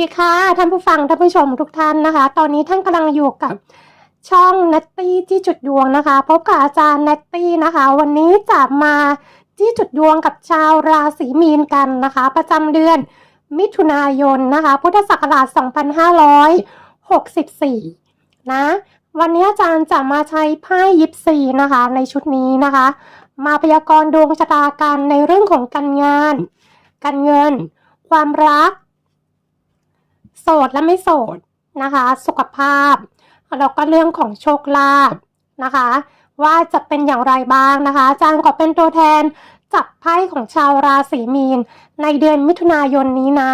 ดีค่ะท่านผู้ฟังท่านผู้ชมทุกท่านนะคะ ตอนนี้ท่านกำลังอยู่กับช่องนัตตี้ที่จุดดวงนะคะ พบกับอาจารย์นัตตี้นะคะ วันนี้จะมาที่จุดดวงกับชาวราศีมีนกันนะคะ ประจำเดือนมิถุนายนนะคะ พุทธศักราช 2564 นะ วันนี้อาจารย์จะมาใช้ไพ่ยิปซีนะคะ ในชุดนี้นะคะ มาพยากรณ์ดวงชะตากันในเรื่องของการงาน การเงิน ความรัก โสดและไม่โสดนะคะ สุขภาพ แล้วก็เรื่องของโชคลาภนะคะ ว่าจะเป็นอย่างไรบ้างนะคะอาจารย์ขอเป็นตัวแทนจับไพ่ของชาวราศีมีน ในเดือนมิถุนายนนี้นะ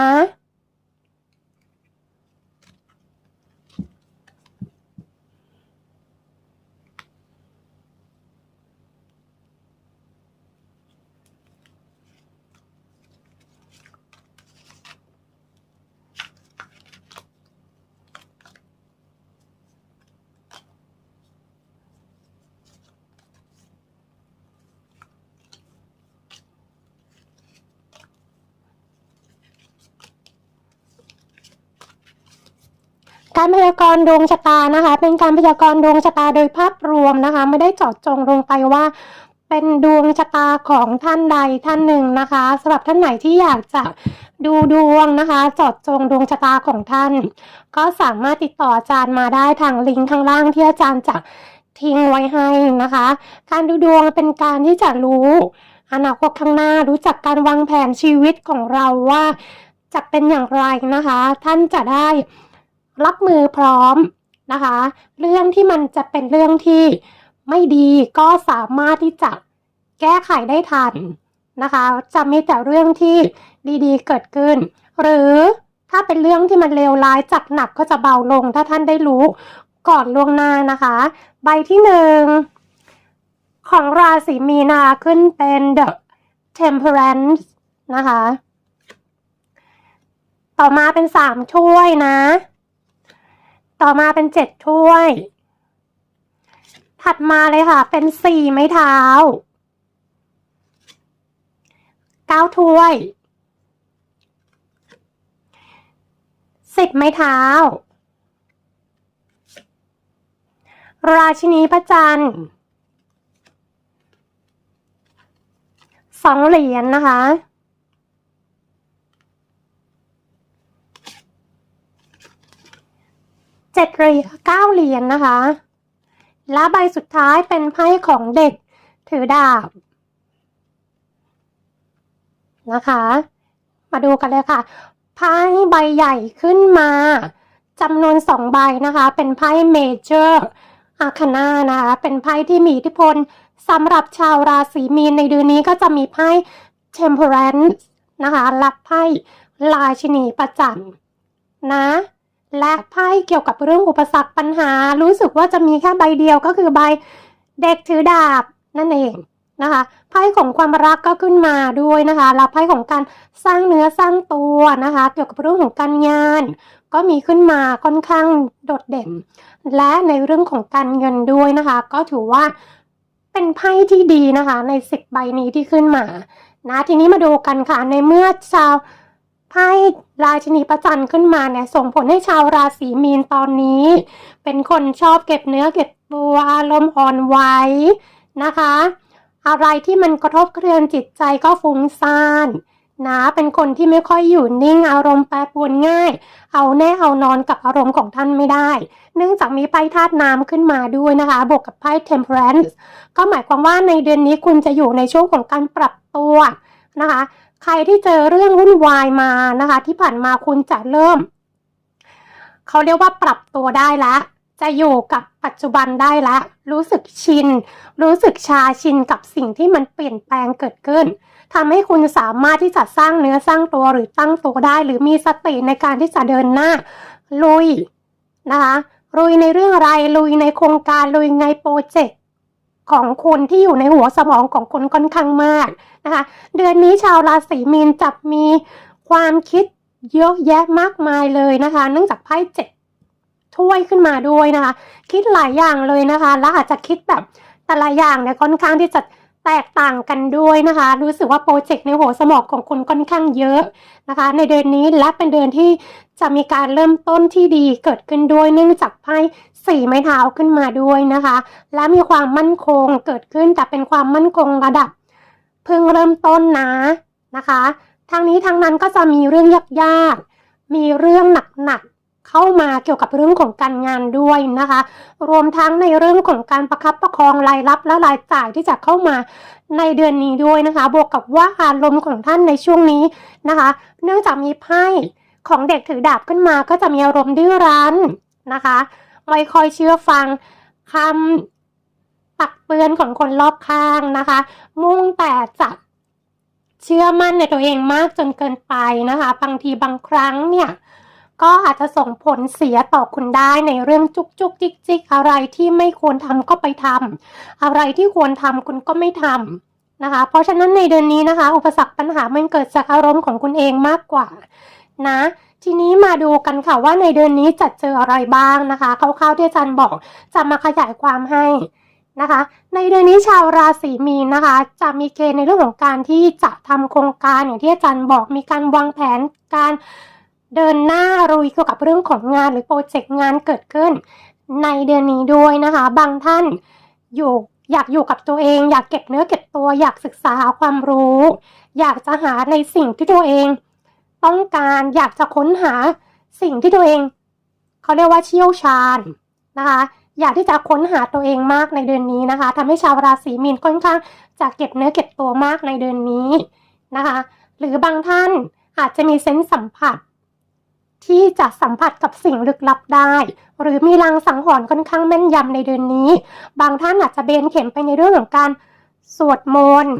การพยากรณ์ดวงชะตานะคะ เป็นการพยากรณ์ดวงชะตาโดยภาพรวมนะคะ ไม่ได้เจาะจงลงไปว่าเป็นดวงชะตาของท่านใดท่านหนึ่งนะคะสำหรับท่านไหนที่อยากจะดูดวงนะคะเจาะจงดวงชะตาของท่าน ก็สามารถติดต่ออาจารย์มาได้ทางลิงก์ข้างล่างที่อาจารย์จะทิ้งไว้ให้นะคะ การดูดวงเป็นการที่จะรู้อนาคตข้างหน้ารู้จักการวางแผนชีวิตของเราว่าจะเป็นอย่างไรนะคะ ท่านจะได้ รับมือพร้อมนะคะ เรื่องที่มันจะเป็นเรื่องที่ไม่ดีก็สามารถที่จะแก้ไขได้ทันนะคะ จะมีแต่เรื่องที่ดีๆ เกิดขึ้น หรือถ้าเป็นเรื่องที่มันเลวร้ายจัดหนักก็จะเบาลง ถ้าท่านได้รู้ก่อนล่วงหน้านะคะ ใบที่หนึ่งของราศีมีนาขึ้นเป็น The Temperance นะคะ ต่อมาเป็นสามถ้วยนะ ต่อมาเป็นเจ็ดถ้วย ถัดมาเลยค่ะ เป็นสี่ไม้เท้าเก้าถ้วยสิบไม้เท้า ราชินีพระจันทร์สองเหรียญนนะคะ เจ็ดเหรียญเก้าเหรียญนะคะ และใบสุดท้ายเป็นไพ่ของเด็กถือดาบนะคะ มาดูกันเลยค่ะไพ่ใบใหญ่ขึ้นมาจำนวนสองใบนะคะ เป็นไพ่เมเจอร์อาคานานะคะ เป็นไพ่ที่มีอิทธิพลสำหรับชาวราศีมีนในเดือนนี้ก็จะมีไพ่ Temperance นะคะและไพ่ราชินีประจันทร์นะ และไพ่เกี่ยวกับเรื่องอุปสรรคปัญหา รู้สึกว่าจะมีแค่ใบเดียวก็คือใบเด็กถือดาบนั่นเองนะคะไพ่ของความรักก็ขึ้นมาด้วยนะคะแล้วไพ่ของการสร้างเนื้อสร้างตัวนะคะ เกี่ยวกับเรื่องของการงาน ก็มีขึ้นมาค่อนข้างโดดเด่น และในเรื่องของการเงินด้วยนะคะ ก็ถือว่าเป็นไพ่ที่ดีนะคะ ในสิบใบนี้ที่ขึ้นมานะทีนี้มาดูกันค่ะในเมื่อชาว ไพ่ราชินีประจันขึ้นมาเนี่ยส่งผลให้ชาวราศีมีนตอนนี้ เป็นคนชอบเก็บเนื้อเก็บตัวอารมณ์อ่อนไหวนะคะ อะไรที่มันกระทบกระเทือนจิตใจก็ฟุ้งซ่านนะเป็นคนที่ไม่ค่อยอยู่นิ่งอารมณ์แปรปรวนง่าย เอาแน่เอานอนกับอารมณ์ของท่านไม่ได้ เนื่องจากมีไพ่ธาตุน้ำขึ้นมาด้วยนะคะ บวกกับไพ่ temperance ก็หมายความว่าในเดือนนี้คุณจะอยู่ในช่วงของการปรับตัวนะคะ ใครที่เจอเรื่องวุ่นวายมานะคะ ที่ผ่านมาคุณจะเริ่ม เขาเรียกว่าปรับตัวได้แล้วจะอยู่กับปัจจุบันได้แล้วรู้สึกชิน รู้สึกชาชินกับสิ่งที่มันเปลี่ยนแปลงเกิดขึ้นทำให้คุณสามารถที่จะสร้างเนื้อสร้างตัวหรือตั้งตัวได้ หรือมีสติในการที่จะเดินหน้า ลุยนะคะลุยในเรื่องอะไรลุยในโครงการลุยในโปรเจกต์ ของคนที่อยู่ในหัวสมองของคนค่อนข้างมากนะคะ เดือนนี้ชาวราศีมีนจะมีความคิดเยอะแยะมากมายเลยนะคะ เนื่องจากไพ่เจ็ดถ้วยขึ้นมาด้วยนะคะ คิดหลายอย่างเลยนะคะ และอาจจะคิดแบบแต่ละอย่างเนี่ยค่อนข้างที่จะแตกต่างกันด้วยนะคะ รู้สึกว่าโปรเจกต์ในหัวสมองของคุณค่อนข้างเยอะ นะคะ ในเดือนนี้และเป็นเดือนที่จะมีการเริ่มต้นที่ดีเกิดขึ้นด้วยเนื่องจากไพ่สี่ไม้เท้าขึ้นมาด้วยนะคะ และมีความมั่นคงเกิดขึ้นแต่เป็นความมั่นคงระดับ เพิ่งเริ่มต้นนะนะคะทางนี้ทางนั้นก็จะมีเรื่องยากๆ มีเรื่องหนักๆ เข้ามาเกี่ยวกับเรื่องของการงานด้วยนะคะ รวมทั้งในเรื่องของการประคับประคองรายรับและรายจ่ายที่จะเข้ามาในเดือนนี้ด้วยนะคะ บวกกับว่าอารมณ์ของท่านในช่วงนี้นะคะ เนื่องจากมีไพ่ของเด็กถือดาบขึ้นมา ก็จะมีอารมณ์ดื้อรั้นนะคะ ไม่ค่อยเชื่อฟังคำตักเตือนของคนรอบข้างนะคะ มุ่งแต่จะเชื่อมั่นในตัวเองมากจนเกินไปนะคะ บางทีบางครั้งเนี่ย ก็อาจจะส่งผลเสียต่อคุณได้ในเรื่องจุกจุกจิกจิกอะไรที่ไม่ควรทำก็ไปทำอะไรที่ควรทำคุณก็ไม่ทำนะคะ เพราะฉะนั้นในเดือนนี้นะคะ อุปสรรคปัญหามันเกิดจากอารมณ์ของคุณเองมากกว่านะทีนี้มาดูกันค่ะว่าในเดือนนี้จะเจออะไรบ้างนะคะคร่าวๆที่อาจารย์บอกจะมาขยายความให้นะคะ ในเดือนนี้ชาวราศีมีนนะคะ จะมีเกณฑ์ในเรื่องของการที่จะทำโครงการอย่างที่อาจารย์บอกมีการวางแผนการ เดินหน้ารุยเกี่ยวกับเรื่องของงานหรือโปรเจกต์งานเกิดขึ้น ในเดือนนี้ด้วยนะคะ บางท่านอยู่อยากอยู่กับตัวเอง อยากเก็บเนื้อเก็บตัวอยากศึกษาหาความรู้ อยากจะหาในสิ่งที่ตัวเอง ต้องการอยากจะค้นหาสิ่งที่ตัวเองเขาเรียกว่าเชี่ยวชาญนะคะอยากที่จะค้นหาตัวเองมากในเดือนนี้นะคะทำให้ชาวราศีมีนค่อนข้างจะเก็บเนื้อเก็บตัวมากในเดือนนี้นะคะ หรือบางท่านอาจจะมีเซนส์สัมผัส ที่จะสัมผัสกับสิ่งลึกลับได้ หรือมีลางสังหรณ์ค่อนข้างแม่นยำในเดือนนี้ บางท่านอาจจะเบนเข็มไปในเรื่องของการสวดมนต์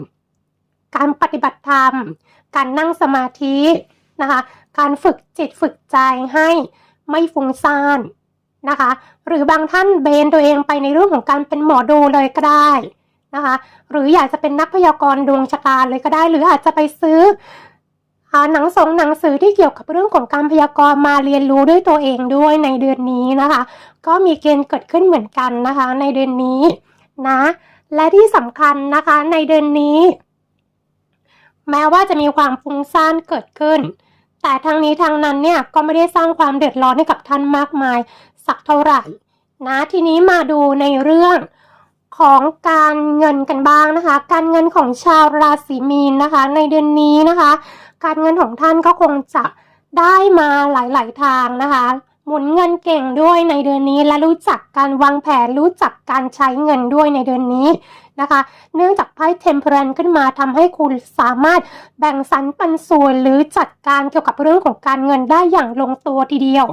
การปฏิบัติธรรม การนั่งสมาธินะคะ การฝึกจิตฝึกใจให้ไม่ฟุ้งซ่านนะคะ หรือบางท่านเบนตัวเองไปในเรื่องของการเป็นหมอดูเลยก็ได้นะคะ หรืออยากจะเป็นนักพยากรณ์ดวงชะตาเลยก็ได้ หรืออาจจะไปซื้อ หาหนังสงหนังสือที่เกี่ยวกับเรื่องของการพยากรณ์มาเรียนรู้ด้วยตัวเองด้วยในเดือนนี้นะคะ ก็มีเกณฑ์เกิดขึ้นเหมือนกันนะคะ ในเดือนนี้นะ และที่สำคัญนะคะในเดือนนี้ แม้ว่าจะมีความฟุ้งซ่านเกิดขึ้น แต่ทางนี้ทางนั้นเนี่ยก็ไม่ได้สร้างความเดือดร้อนให้กับท่านมากมาย สักเท่าไหร่นะทีนี้มาดูในเรื่อง ของการเงินกันบ้างนะคะ การเงินของชาวราศีมีนนะคะ ในเดือนนี้นะคะ การเงินของท่านก็คงจะได้มาหลาย ๆ ทางนะคะหมุนเงินเก่งด้วยในเดือนนี้และรู้จักการวางแผนรู้จักการใช้เงินด้วยในเดือนนี้นะคะ เนื่องจากไพ่เทมเพลนขึ้นมาทำให้คุณสามารถแบ่งสรรปันส่วนหรือจัดการเกี่ยวกับเรื่องของการเงินได้อย่างลงตัวทีเดียว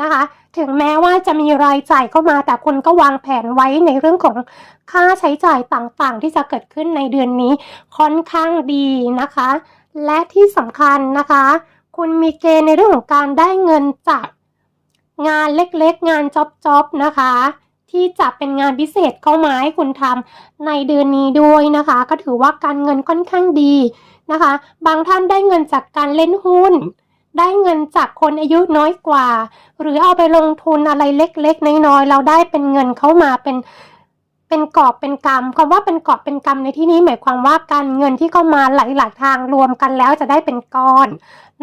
นะคะ ถึงแม้ว่าจะมีรายจ่ายเข้ามา แต่คุณก็วางแผนไว้ในเรื่องของค่าใช้จ่ายต่างๆ ที่จะเกิดขึ้นในเดือนนี้ค่อนข้างดีนะคะ และที่สำคัญนะคะ คุณมีเกณฑ์ในเรื่องของการได้เงินจากงานเล็กๆ งานจ็อบๆ นะคะที่จะเป็นงานพิเศษเข้ามาให้คุณทำในเดือนนี้ด้วยนะคะ ก็ถือว่าการเงินค่อนข้างดีนะคะ บางท่านได้เงินจากการเล่นหุ้น ได้เงินจากคนอายุน้อยกว่า หรือเอาไปลงทุนอะไรเล็กๆ น้อยๆเราได้เป็นเงินเข้ามาเป็นเป็นกอบเป็นกำคำว่าเป็นกอบเป็นกำในที่นี้หมายความว่าการเงินที่เข้ามาหลาย ๆ ทางรวมกันแล้วจะได้เป็นก้อน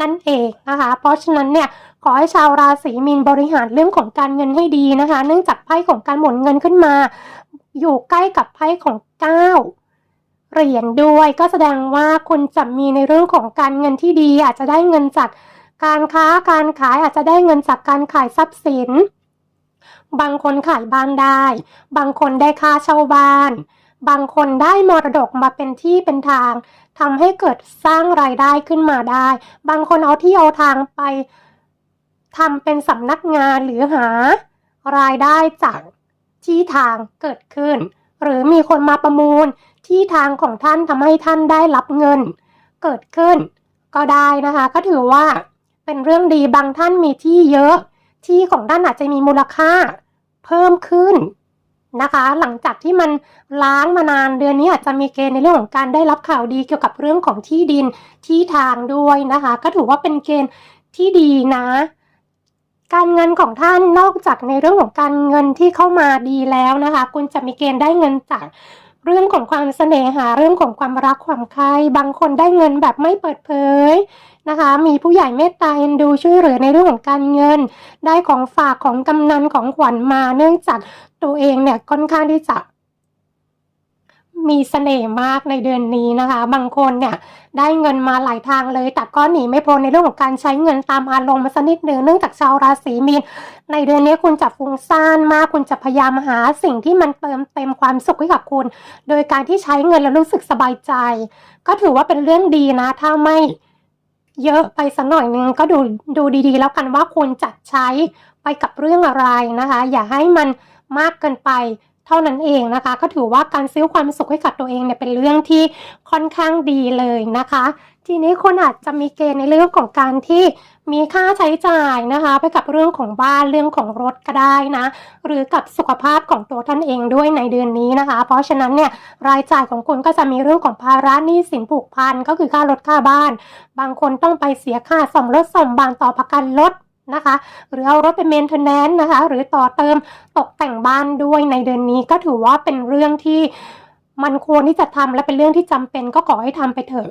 นั่นเองนะคะ เพราะฉะนั้นเนี่ยขอให้ชาวราศีมีนบริหารเรื่องของการเงินให้ดีนะคะ เนื่องจากไพ่ของการหมุนเงินขึ้นมา อยู่ใกล้กับไพ่ของเก้าเหรียญด้วย ก็แสดงว่าคุณจะมีในเรื่องของการเงินที่ดีอาจจะได้เงินจาก การค้าการขายอาจจะได้เงินจากการขายทรัพย์สิน บางคนขายบ้านได้ บางคนได้ค่าเช่าบ้าน บางคนได้มรดกมาเป็นที่เป็นทางทำให้เกิดสร้างรายได้ขึ้นมาได้ บางคนเอาที่เอาทางไปทำเป็นสำนักงานหรือหารายได้จากที่ทางเกิดขึ้น หรือมีคนมาประมูลที่ทางของท่านทำให้ท่านได้รับเงิน เกิดขึ้น ก็ได้นะคะ ก็ถือว่า เป็นเรื่องดีบางท่านมีที่เยอะ ที่ของท่านอาจจะมีมูลค่าเพิ่มขึ้นนะคะ หลังจากที่มันล้างมานานเดือนนี้อาจจะมีเกณฑ์ในเรื่องของการได้รับข่าวดีเกี่ยวกับเรื่องของที่ดินที่ทางด้วยนะคะ ก็ถือว่าเป็นเกณฑ์ที่ดีนะ การเงินของท่านนอกจากในเรื่องของการเงินที่เข้ามาดีแล้วนะคะ คุณจะมีเกณฑ์ได้เงินจาก เรื่องของความเสน่หาเรื่องของความรักความใคร่บางคนได้เงินแบบไม่เปิดเผยนะคะ มีผู้ใหญ่เมตตาเอ็นดูช่วยเหลือในเรื่องของการเงิน ได้ของฝากของกำนันของขวัญมาเนื่องจากตัวเองเนี่ยค่อนข้างที่จะ มีเสน่ห์มากในเดือนนี้นะคะ บางคนเนี่ยได้เงินมาหลายทางเลย แต่ก็หนีไม่พ้นในเรื่องของการใช้เงินตามอารมณ์มาสักนิดหนึ่งเนื่องจากชาวราศีมีน ในเดือนนี้คุณจะฟุ้งซ่านมาก คุณจะพยายามหาสิ่งที่มันเติมเต็มความสุขให้กับคุณ โดยการที่ใช้เงินแล้วรู้สึกสบายใจ ก็ถือว่าเป็นเรื่องดีนะ ถ้าไม่เยอะไปสักหน่อยนึงก็ดูดูดีๆ แล้วกันว่าคุณจะใช้ไปกับเรื่องอะไรนะคะ อย่าให้มันมากเกินไป เท่านั้นเองนะคะ ก็ถือว่าการซื้อความสุขให้กับตัวเองเนี่ยเป็นเรื่องที่ค่อนข้างดีเลยนะคะ ทีนี้คนอาจจะมีเกณฑ์ในเรื่องของการที่มีค่าใช้จ่ายนะคะ ไปกับเรื่องของบ้านเรื่องของรถก็ได้นะ หรือกับสุขภาพของตัวท่านเองด้วยในเดือนนี้นะคะ เพราะฉะนั้นเนี่ยรายจ่ายของคุณก็จะมีเรื่องของภาระหนี้สินผูกพันก็คือค่ารถค่าบ้าน บางคนต้องไปเสียค่าซ่อมรถซ่อมบ้านต่อประกันรถ นะคะ หรือเอารถไปเมนเทนแนนนะคะ หรือต่อเติมตกแต่งบ้านด้วยในเดือนนี้ก็ถือว่าเป็นเรื่องที่มันควรที่จะทำและเป็นเรื่องที่จำเป็นก็ขอให้ทำไปเถอะ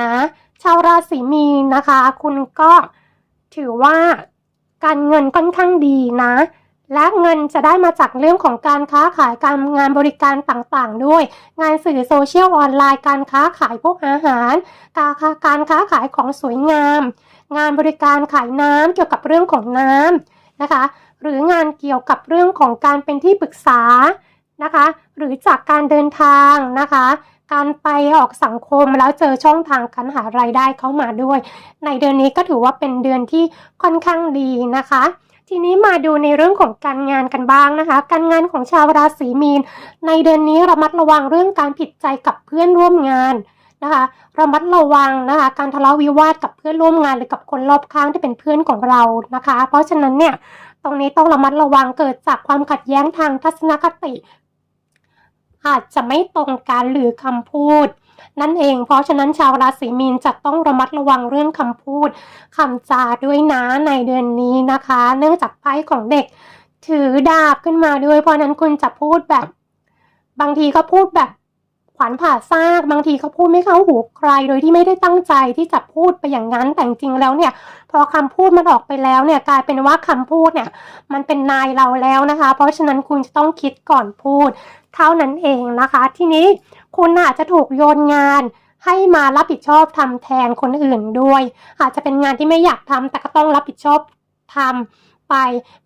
นะ ชาวราศีมีนนะคะ คุณก็ถือว่าการเงินค่อนข้างดีนะและเงินจะได้มาจากเรื่องของการค้าขายการงานบริการต่างๆ ด้วย งานสื่อโซเชียลออนไลน์การค้าขายพวกอาหาร การค้าการค้าขายของสวยงาม งานบริการขายน้ำเกี่ยวกับเรื่องของน้ำนะคะ หรืองานเกี่ยวกับเรื่องของการเป็นที่ปรึกษานะคะ หรือจากการเดินทางนะคะ การไปออกสังคมแล้วเจอช่องทางการหารายได้เข้ามาด้วย ในเดือนนี้ก็ถือว่าเป็นเดือนที่ค่อนข้างดีนะคะทีนี้มาดูในเรื่องของการงานกันบ้างนะคะ การงานของชาวราศีมีน ในเดือนนี้ระมัดระวังเรื่องการผิดใจกับเพื่อนร่วมงาน นะคะระมัดระวังนะคะการทะเลาะวิวาทกับเพื่อนร่วมงานหรือกับคนรอบข้างที่เป็นเพื่อนของเรานะคะ เพราะฉะนั้นเนี่ยตรงนี้ต้องระมัดระวังเกิดจากความขัดแย้งทางทัศนคติ อาจจะไม่ตรงกันหรือคำพูด นั่นเอง เพราะฉะนั้นชาวราศีมีนจะต้องระมัดระวังเรื่องคำพูดคำจาด้วยนะในเดือนนี้นะคะ เนื่องจากไพ่ของเด็กถือดาบขึ้นมาด้วย เพราะฉะนั้นคุณจะพูดแบบ บางทีก็พูดแบบ ขวัญผ่าซากบางทีก็พูดไม่เข้าหูใคร โดยที่ไม่ได้ตั้งใจที่จะพูดไปอย่างนั้นแต่จริงแล้วเนี่ย พอคำพูดมันออกไปแล้วเนี่ยกลายเป็นว่าคำพูดเนี่ยมันเป็นนายเราแล้วนะคะ เพราะฉะนั้นคุณจะต้องคิดก่อนพูด เท่านั้นเองนะคะ ทีนี้คุณอาจจะถูกโยนงานให้มารับผิดชอบทำแทนคนอื่นด้วย อาจจะเป็นงานที่ไม่อยากทำแต่ก็ต้องรับผิดชอบทำ ไป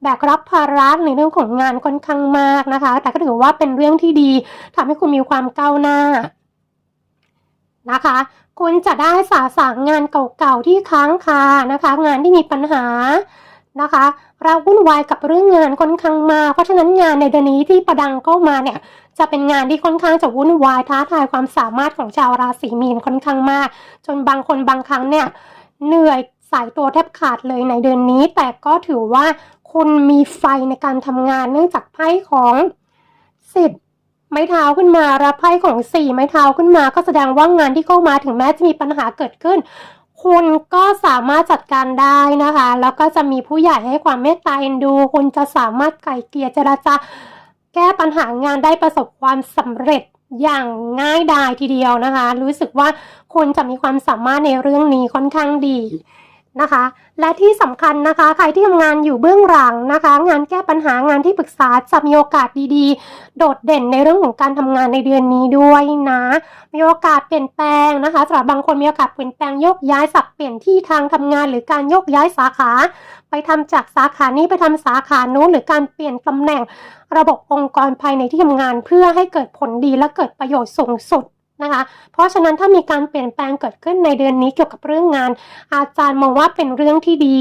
แบกรับภาระในเรื่องของงานค่อนข้างมากนะคะ แต่ก็ถือว่าเป็นเรื่องที่ดีทำให้คุณมีความก้าวหน้านะคะ คุณจะได้สาสางงานเก่าๆที่ค้างคานะคะ งานที่มีปัญหานะคะ เราวุ่นวายกับเรื่องงานค่อนข้างมากเพราะฉะนั้นงานในเดือนนี้ที่ประดังเข้ามาเนี่ย จะเป็นงานที่ค่อนข้างจะวุ่นวายท้าทายความสามารถของชาวราศีมีนค่อนข้างมาก จนบางคนบางครั้งเนี่ยเหนื่อย สายตัวแทบขาดเลยในเดือนนี้ แต่ก็ถือว่าคุณมีไฟในการทำงานเนื่องจากไพ่ของสิบไม้เท้าขึ้นมารับไพ่ของสี่ไม้เท้าขึ้นมา ก็แสดงว่างานที่เข้ามาถึงแม้จะมีปัญหาเกิดขึ้น คุณก็สามารถจัดการได้นะคะ แล้วก็จะมีผู้ใหญ่ให้ความเมตตาเอ็นดู คุณจะสามารถไกล่เกลี่ยเจรจาแก้ปัญหางานได้ประสบความสำเร็จอย่างง่ายดายทีเดียวนะคะ รู้สึกว่าคุณจะมีความสามารถในเรื่องนี้ค่อนข้างดี นะคะ และที่สำคัญนะคะ ใครที่ทำงานอยู่เบื้องหลังนะคะ งานแก้ปัญหางานที่ปรึกษาจะมีโอกาสดีๆ โดดเด่นในเรื่องของการทำงานในเดือนนี้ด้วยนะ มีโอกาสเปลี่ยนแปลงนะคะสำหรับบางคนมีโอกาสเปลี่ยนแปลงยกย้ายสับเปลี่ยนที่ทางทำงาน หรือการยกย้ายสาขา ไปทำจากสาขานี้ไปทำสาขานู้นหรือการเปลี่ยนตำแหน่งระบบองค์กรภายในที่ทำงาน เพื่อให้เกิดผลดีและเกิดประโยชน์สูงสุด นะคะ เพราะฉะนั้นถ้ามีการเปลี่ยนแปลงเกิดขึ้นในเดือนนี้เกี่ยวกับเรื่องงาน อาจารย์มองว่าเป็นเรื่องที่ดี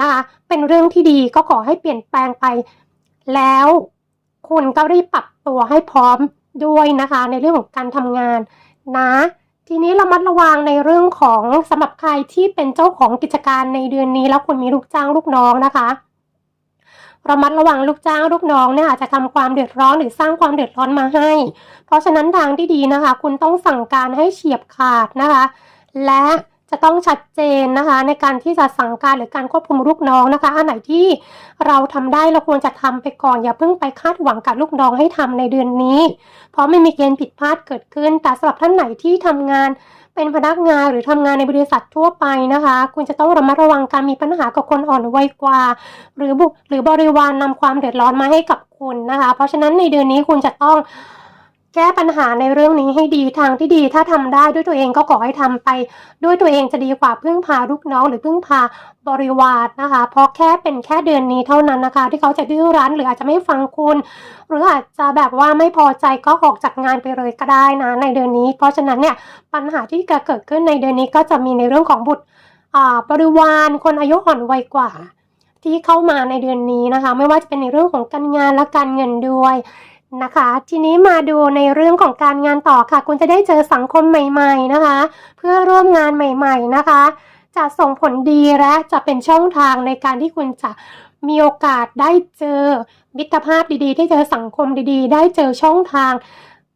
นะคะเป็นเรื่องที่ดีก็ขอให้เปลี่ยนแปลงไป แล้วคุณก็รีบปรับตัวให้พร้อมด้วยนะคะ ในเรื่องของการทำงานนะทีนี้เรามัดระวังในเรื่องของสำหรับใครที่เป็นเจ้าของกิจการในเดือนนี้ แล้วคุณมีลูกจ้างลูกน้องนะคะ ระมัดระวังลูกจ้างลูกน้องเนี่ยอาจจะทำความเดือดร้อนหรือสร้างความเดือดร้อนมาให้ เพราะฉะนั้นทางที่ดีนะคะ คุณต้องสั่งการให้เฉียบขาดนะคะ และจะต้องชัดเจนนะคะ ในการที่จะสั่งการหรือการควบคุมลูกน้องนะคะอันไหนที่เราทำได้เราควรจะทำไปก่อน อย่าเพิ่งไปคาดหวังกับลูกน้องให้ทำในเดือนนี้ เพราะไม่มีเกณฑ์ผิดพลาดเกิดขึ้น แต่สำหรับท่านไหนที่ทำงาน เป็นพนักงานหรือทำงานในบริษัททั่วไปนะคะ คุณจะต้องระมัดระวังการมีปัญหากับคนอ่อนวัยกว่า หรือบุหรือบริวารนนำความเดือดร้อนมาให้กับคุณนะคะ เพราะฉะนั้นในเดือนนี้คุณจะต้อง แก้ปัญหาในเรื่องนี้ให้ดีทางที่ดี ถ้าทำได้ด้วยตัวเองก็ขอให้ทำไป ด้วยตัวเองจะดีกว่าพึ่งพาลูกน้องหรือพึ่งพาบริวารนะคะ เพราะแค่เป็นแค่เดือนนี้เท่านั้นนะคะ ที่เขาจะดื้อรั้นหรืออาจจะไม่ฟังคุณ หรืออาจจะแบบว่าไม่พอใจก็ออกจากงานไปเลยก็ได้นะในเดือนนี้ เพราะฉะนั้นเนี่ยปัญหาที่จะเกิดขึ้นในเดือนนี้ก็จะมีในเรื่องของบุตรอ่าบริวารคนอายุอ่อนวัยกว่า ที่เข้ามาในเดือนนี้นะคะ ไม่ว่าจะเป็นในเรื่องของการงานและการเงินด้วย นะคะ ทีนี้มาดูในเรื่องของการงานต่อค่ะ คุณจะได้เจอสังคมใหม่ๆนะคะ เพื่อร่วมงานใหม่ๆนะคะ จะส่งผลดีและจะเป็นช่องทางในการที่คุณจะมีโอกาสได้เจอมิตรภาพดีๆ ได้เจอสังคมดีๆ ได้เจอช่องทาง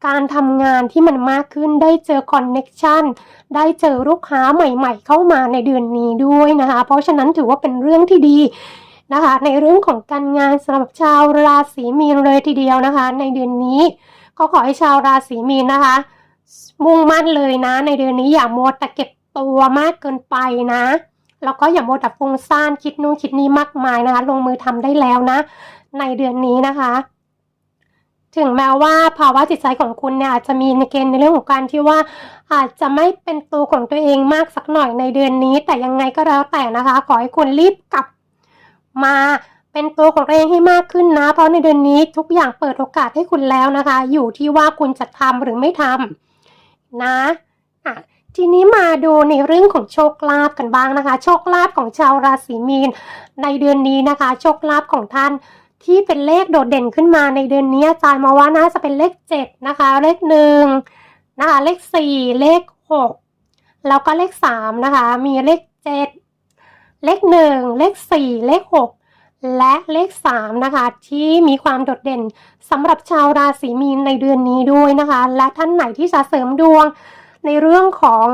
การทำงานที่มันมากขึ้นได้เจอคอนเน็ชันได้เจอลูกค้าใหม่ ๆ เข้ามาในเดือนนี้ด้วยนะคะ เพราะฉะนั้นถือว่าเป็นเรื่องที่ดี นะคะ ในเรื่องของการงานสำหรับชาวราศีมีนเลยทีเดียวนะคะ ในเดือนนี้ก็ขอให้ชาวราศีมีนนะคะ มุ่งมั่นเลยนะ ในเดือนนี้อย่ามัวแต่เก็บตัวมากเกินไปนะแล้วก็อย่ามัวแต่ฟุ้งซ่านคิดนู่นคิดนี่มากมายนะคะ ลงมือทำได้แล้วนะ ในเดือนนี้นะคะ ถึงแม้ว่าภาวะจิตใจของคุณเนี่ยอาจจะมีในเกณฑ์ในเรื่องของการที่ว่าอาจจะไม่เป็นตัวของตัวเองมากสักหน่อยในเดือนนี้ แต่ยังไงก็แล้วแต่นะคะ ขอให้คุณรีบกลับ มาเป็นตัวของตัวเองให้มากขึ้นนะ เพราะในเดือนนี้ทุกอย่างเปิดโอกาสให้คุณแล้วนะคะ อยู่ที่ว่าคุณจะทำหรือไม่ทำนะอะทีนี้มาดูในเรื่องของโชคลาภกันบ้างนะคะ โชคลาภของชาวราศีมีน ในเดือนนี้นะคะ โชคลาภของท่านที่เป็นเลขโดดเด่นขึ้นมาในเดือนนี้อาจารย์มาว่าน่าจะเป็นเลขเจ็ดนะคะ เลขหนึ่งนะคะเลขสี่เลขหกแล้วก็เลขสามนะคะ มีเลขเจ็ด เลขหนึ่งเลขสี่เลขหกและเลขสามนะคะ ที่มีความโดดเด่นสำหรับชาวราศีมีนในเดือนนี้ด้วยนะคะ และท่านไหนที่จะเสริมดวงในเรื่องของ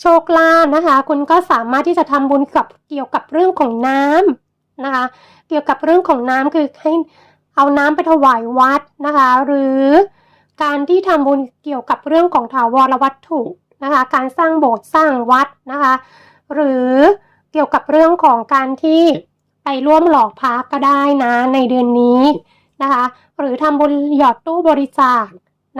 โชคลาภนะคะ คุณก็สามารถที่จะทำบุญกับเกี่ยวกับเรื่องของน้ำนะคะ เกี่ยวกับเรื่องของน้ำคือให้เอาน้ำไปถวายวัดนะคะ หรือการที่ทำบุญเกี่ยวกับเรื่องของถาวรวัตถุนะคะ การสร้างโบสถ์สร้างวัดนะคะ หรือเกี่ยวกับเรื่องของการที่ไปร่วมหลอกพระก็ได้นะในเดือนนี้นะคะ หรือทำบุญหยอดตู้บริจาค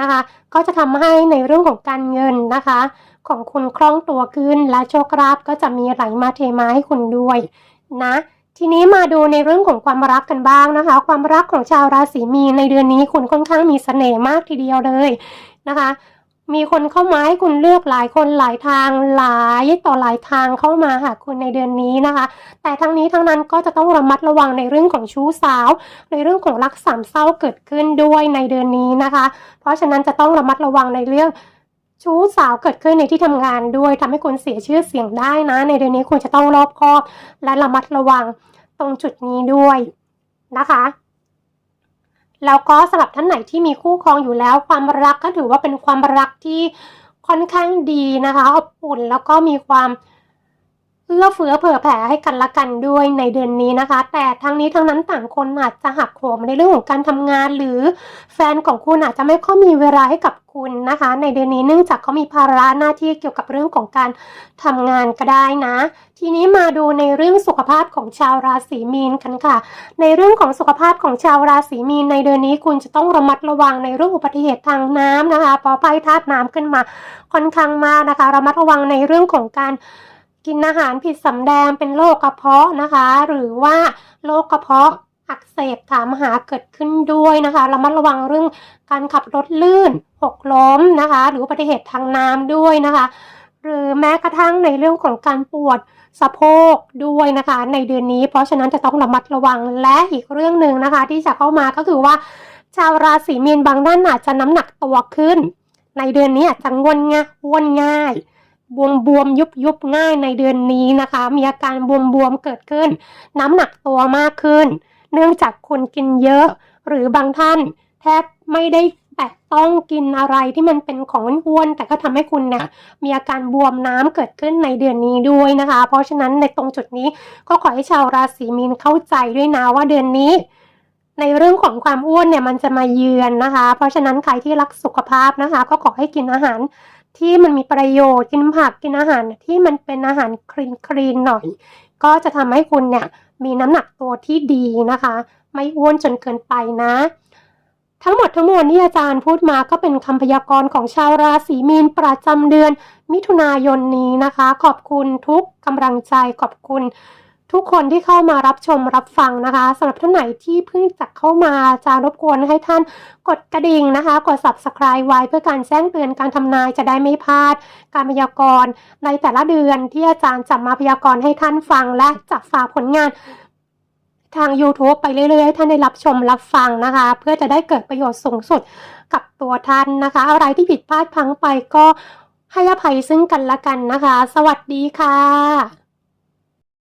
นะคะ ก็จะทำให้ในเรื่องของการเงินนะคะ ของคุณคล่องตัวขึ้นและโชคลาภก็จะมีไหลมาเทมาให้คุณด้วยนะทีนี้มาดูในเรื่องของความรักกันบ้างนะคะ ความรักของชาวราศีมีนในเดือนนี้คุณค่อนข้างมีเสน่ห์มากทีเดียวเลยนะคะ มีคนเข้ามาให้คุณเลือกหลายคนหลายทางหลายต่อหลายทางเข้ามาหาคุณในเดือนนี้นะคะ แต่ทั้งนี้ทั้งนั้นก็จะต้องระมัดระวังในเรื่องของชู้สาว ในเรื่องของรักสามเศร้าเกิดขึ้นด้วยในเดือนนี้นะคะ เพราะฉะนั้นจะต้องระมัดระวังในเรื่องชู้สาวเกิดขึ้นในที่ทำงานด้วยทำให้คุณเสียชื่อเสียงได้นะ ในเดือนนี้คุณจะต้องรอบคอบและระมัดระวังตรงจุดนี้ด้วยนะคะ แล้วก็สำหรับท่านไหนที่มีคู่ครองอยู่แล้ว ความรักก็ถือว่าเป็นความรักที่ค่อนข้างดีนะคะอบอุ่นแล้วก็มีความ เอื้อเฟื้อเผื่อแผ่ให้กันและกันด้วยในเดือนนี้นะคะ แต่ทั้งนี้ทั้งนั้นต่างคนอาจจะหักโหมในเรื่องของการทำงาน หรือแฟนของคุณอาจจะไม่ค่อยมีเวลาให้กับคุณนะคะ ในเดือนนี้เนื่องจากเขามีภาระหน้าที่เกี่ยวกับเรื่องของการทำงานก็ได้นะ ทีนี้มาดูในเรื่องสุขภาพของชาวราศีมีนกันค่ะ ในเรื่องของสุขภาพของชาวราศีมีนในเดือนนี้คุณจะต้องระมัดระวังในเรื่องอุบัติเหตุทางน้ำนะคะเพอไพ่าตุน้ำขึ้นมาค่อนข้างมากนะคะ ระมัดระวังในเรื่องของการ กินอาหารผิดสำแดงเป็นโรคกระเพาะนะคะ หรือว่าโรคกระเพาะอักเสบถามหาเกิดขึ้นด้วยนะคะระมัดระวังเรื่องการขับรถลื่นหกล้มนะคะ หรืออุบัติเหตุทางน้ำด้วยนะคะ หรือแม้กระทั่งในเรื่องของการปวดสะโพกด้วยนะคะ ในเดือนนี้ เพราะฉะนั้นจะต้องระมัดระวังและอีกเรื่องหนึ่งนะคะ ที่จะเข้ามาก็คือว่า ชาวราศีมีนบางท่านอาจจะน้ำหนักตัวขึ้น ในเดือนนี้อาจจะงวนง่ายอ้วนง่าย บวมบวมยุบยุบง่ายในเดือนนี้นะคะ มีอาการบวมบวมเกิดขึ้น น้ำหนักตัวมากขึ้น เนื่องจากคุณกินเยอะ หรือบางท่านแทบไม่ได้แต่ต้องกินอะไรที่มันเป็นของอ้วนๆแต่ก็ทำให้คุณเนี่ยมีอาการบวมน้ำเกิดขึ้นในเดือนนี้ด้วยนะคะ เพราะฉะนั้นในตรงจุดนี้ก็ขอให้ชาวราศีมีนเข้าใจด้วยนะว่าเดือนนี้ ในเรื่องของความอ้วนเนี่ยมันจะมาเยือนนะคะ เพราะฉะนั้นใครที่รักสุขภาพนะคะ ก็ขอให้กินอาหาร ที่มันมีประโยชน์กินผักกินอาหารที่มันเป็นอาหารคลีนคลีนหน่อย ก็จะทำให้คุณเนี่ยมีน้ำหนักตัวที่ดีนะคะ ไม่อ้วนจนเกินไปนะ ทั้งหมดทั้งมวลที่อาจารย์พูดมาก็เป็นคำพยากรณ์ของชาวราศีมีนประจำเดือน มิถุนายนนี้นะคะ ขอบคุณทุกกำลังใจขอบคุณ ทุกคนที่เข้ามารับชมรับฟังนะคะสำหรับท่านไหนที่เพิ่งจะเข้ามาจะรบกวนให้ท่านกดกระดิ่งนะคะ กด subscribe ไว้เพื่อการแจ้งเตือนการทำนายจะได้ไม่พลาด การพยากรณ์ในแต่ละเดือนที่อาจารย์จะมาพยากรณ์ให้ท่านฟังและจะฝากผลงานทาง YouTube ไปเรื่อยๆให้ท่านได้รับชมรับฟังนะคะ เพื่อจะได้เกิดประโยชน์สูงสุดกับตัวท่านนะคะ อะไรที่ผิดพลาดพังไปก็ให้อภัยซึ่งกันและกันนะคะ สวัสดีค่ะ